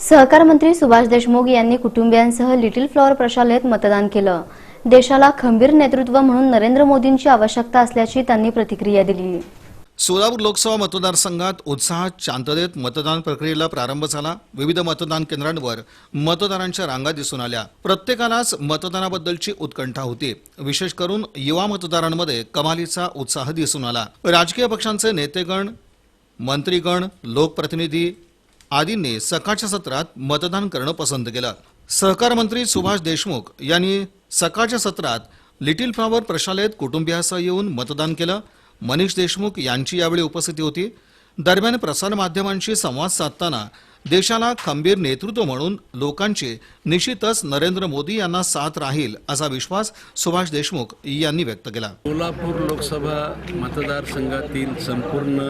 सहकार मंत्री सुभाष देशमुख यांनी कुटुंबियांसह लिटिल फ्लॉवर प्रशालेत मतदान केलं. देशाला खंबीर नेतृत्व म्हणून नरेंद्र मोदींची आवश्यकता असल्याची त्यांनी प्रतिक्रिया दिली. सोलापूर लोकसभा मतदारसंघात उत्साहात शांततेत मतदान प्रक्रियेला प्रारंभ झाला. विविध मतदान केंद्रांवर मतदारांच्या रांगा दिसून आल्या. प्रत्येकालाच मतदानाबद्दलची उत्कंठा होती. विशेष करून युवा मतदारांमध्ये कमालीचा उत्साह दिसून आला. राजकीय पक्षांचे नेतेगण मंत्रीगण लोकप्रतिनिधी आदींनी सकाळच्या सत्रात मतदान करणं पसंत केलं. सहकार मंत्री सुभाष देशमुख यांनी सकाळच्या सत्रात लिटिल फ्लॉवर प्रशालेत कुटुंबियासह येऊन मतदान केलं. मनीष देशमुख यांची यावेळी उपस्थिती होती. दरम्यान प्रसारमाध्यमांशी संवाद साधताना देशाला खंबीर नेतृत्व म्हणून लोकांची निश्चितच नरेंद्र मोदी यांना साथ राहील असा विश्वास सुभाष देशमुख यांनी व्यक्त केला. सोलापूर लोकसभा मतदारसंघातील संपूर्ण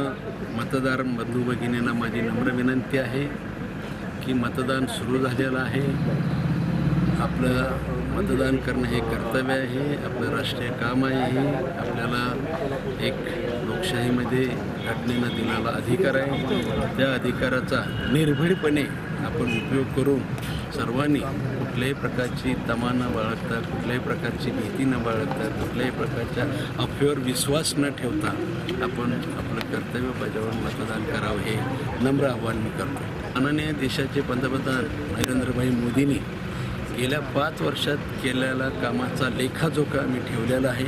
मतदार बंधू भगिनींना माझी नम्र विनंती आहे की मतदान सुरू झालेलं आहे. आपलं मतदान करणं हे कर्तव्य आहे आपलं राष्ट्रीय काम आहे हे. आपल्याला एक लोकशाहीमध्ये घटनेनं दिलेला अधिकार आहे. त्या अधिकाराचा निर्भीडपणे आपण उपयोग करून सर्वांनी कुठल्याही प्रकारची तमा न बाळगता कुठल्याही प्रकारची भीती न बाळगता कुठल्याही प्रकारच्या अफवेवर विश्वास न ठेवता आपण आपलं कर्तव्य बजावून मतदान करावं हे नम्र आव्हान मी करतो. माननीय देशाचे पंतप्रधान नरेंद्रभाई मोदींनी गेल्या पाच वर्षात केलेला कामाचा लेखाजोखा मी ठेवलेला आहे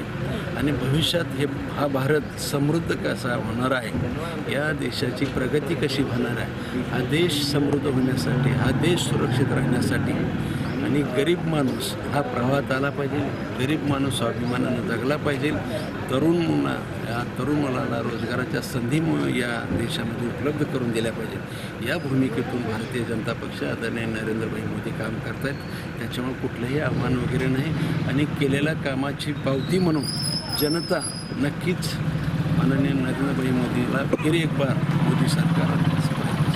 आणि भविष्यात हे हा भारत समृद्ध कसा होणार आहे या देशाची प्रगती कशी होणार आहे हा देश समृद्ध होण्यासाठी हा देश सुरक्षित राहण्यासाठी आणि गरीब माणूस हा प्रवाहात आला पाहिजे. गरीब माणूस स्वाभिमानानं जगला पाहिजे. तरुण मुला या तरुण मुलाला रोजगाराच्या संधी या देशामध्ये उपलब्ध करून दिल्या पाहिजेत या भूमिकेतून भारतीय जनता पक्ष आदरणीय नरेंद्रभाई मोदी काम करत आहेत त्याच्यामुळे कुठलंही आव्हान वगैरे नाही. आणि केलेल्या कामाची पावती म्हणून जनता नक्कीच माननीय नरेंद्रभाई मोदीला फिर एक बार मोदी सरकार